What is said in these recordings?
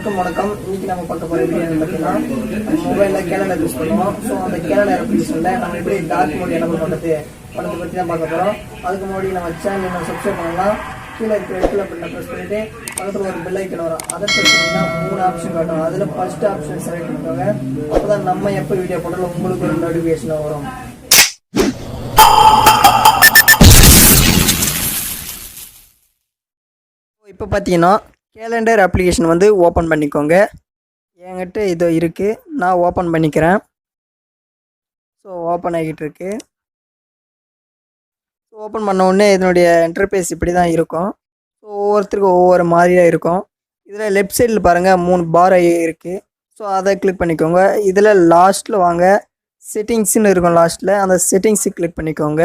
எல்லாருக்கும் வணக்கம். இன்னைக்கு நம்ம பார்க்க போகிற வீடியோ என்ன பார்த்தீங்கன்னா மொபைலில் கேலண்டர் யூஸ் பண்ணுவோம். ஸோ அந்த கேலண்டர் அப்ளிகேஷனில் நம்ம எப்படி டார்க் மோட் என்ன பண்ணுறது படத்தை பற்றி தான் பார்க்க போகிறோம் அதுக்கு முன்னாடி நம்ம சேனல் நம்ம சப்ஸ்கிரைப் பண்ணலாம். கீழே இருக்கிற இடத்துல பட்டனை ப்ரெஸ் பண்ணிட்டு பக்கத்தில் ஒரு பெல் ஐக்கன் வரும். அதை ப்ரெஸ் பண்ணிங்கன்னா மூணு ஆப்ஷன் காட்டும். அதில் ஃபர்ஸ்ட் ஆப்ஷன் செலக்ட் பண்ணிக்கோங்க. அப்போ தான் நம்ம எப்போ வீடியோ போட்டாலும் உங்களுக்கு ஒரு நோட்டிஃபிகேஷன் வரும். இப்போ பார்த்தீங்கன்னா கேலண்டர் அப்ளிகேஷன் வந்து ஓப்பன் பண்ணிக்கோங்க. என்கிட்ட இது இருக்குது நான் ஓப்பன் பண்ணிக்கிறேன். ஸோ ஓப்பன் ஆகிட்டு இருக்கு. ஓப்பன் பண்ண உடனே இதனுடைய இன்டர்பேஸ் இப்படி தான் இருக்கும். ஸோ ஒவ்வொருத்தருக்கும் ஒவ்வொரு மாதிரியாக இருக்கும். இதில் லெஃப்ட் சைடில் பாருங்கள் மூணு பார் இருக்குது ஸோ அதை கிளிக் பண்ணிக்கோங்க. இதில் லாஸ்ட்டில் வாங்க. செட்டிங்ஸ்னு இருக்கும் லாஸ்ட்டில் அந்த செட்டிங்ஸு கிளிக் பண்ணிக்கோங்க.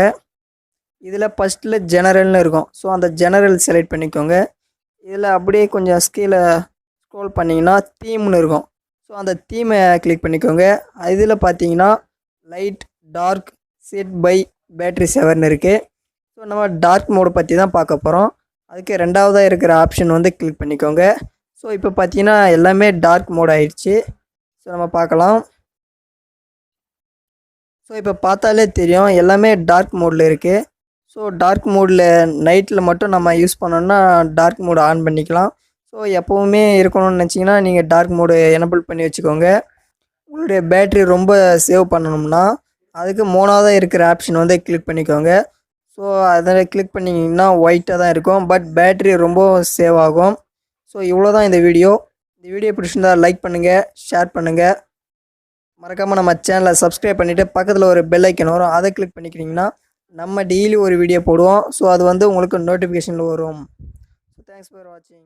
இதில் ஃபஸ்ட்டில் ஜெனரல்னு இருக்கும். ஸோ அந்த ஜெனரல் செலக்ட் பண்ணிக்கோங்க. இதில் அப்படியே கொஞ்சம் ஸ்கீல ஸ்க்ரோல் பண்ணிங்கன்னா தீம்னு இருக்கும். ஸோ அந்த தீமை கிளிக் பண்ணிக்கோங்க. இதில் பார்த்தீங்கன்னா light dark set by battery செவர்னு இருக்குது ஸோ நம்ம டார்க் மோடு பற்றி தான் பார்க்க போகிறோம் அதுக்கு ரெண்டாவதாக இருக்கிற ஆப்ஷன் வந்து கிளிக் பண்ணிக்கோங்க. ஸோ இப்போ பார்த்தீங்கன்னா எல்லாமே டார்க் மோட் ஆயிடுச்சு. ஸோ நம்ம பார்க்கலாம். ஸோ இப்போ பார்த்தாலே தெரியும் எல்லாமே டார்க் மோடில் இருக்குது ஸோ டார்க் மோடில் நைட்டில் மட்டும் நம்ம யூஸ் பண்ணோன்னா டார்க் மோடு ஆன் பண்ணிக்கலாம். ஸோ எப்போவுமே இருக்கணும்னு நினச்சிங்கன்னா நீங்கள் டார்க் மோடு எனபிள் பண்ணி வச்சுக்கோங்க. உங்களுடைய பேட்ரி ரொம்ப சேவ் பண்ணணும்னா அதுக்கு மூணாவதாக இருக்கிற ஆப்ஷன் வந்து கிளிக் பண்ணிக்கோங்க. ஸோ அதில் கிளிக் பண்ணிங்கன்னா ஒயிட்டாக தான் இருக்கும். பட் பேட்ரி ரொம்ப சேவ் ஆகும். ஸோ இவ்வளோ தான் இந்த வீடியோ இந்த வீடியோ பிடிச்சிருந்தா லைக் பண்ணுங்கள் ஷேர் பண்ணுங்கள் மறக்காமல் நம்ம சேனலை சப்ஸ்கிரைப் பண்ணிவிட்டு பக்கத்தில் ஒரு பெல் ஐக்கன் வரும். அதை கிளிக் பண்ணிக்கிறீங்கன்னா நம்ம டெய்லி ஒரு வீடியோ போடுவோம். ஸோ அது வந்து உங்களுக்கு நோட்டிஃபிகேஷனில் வரும். ஸோ தேங்க்ஸ் ஃபார் வாட்சிங்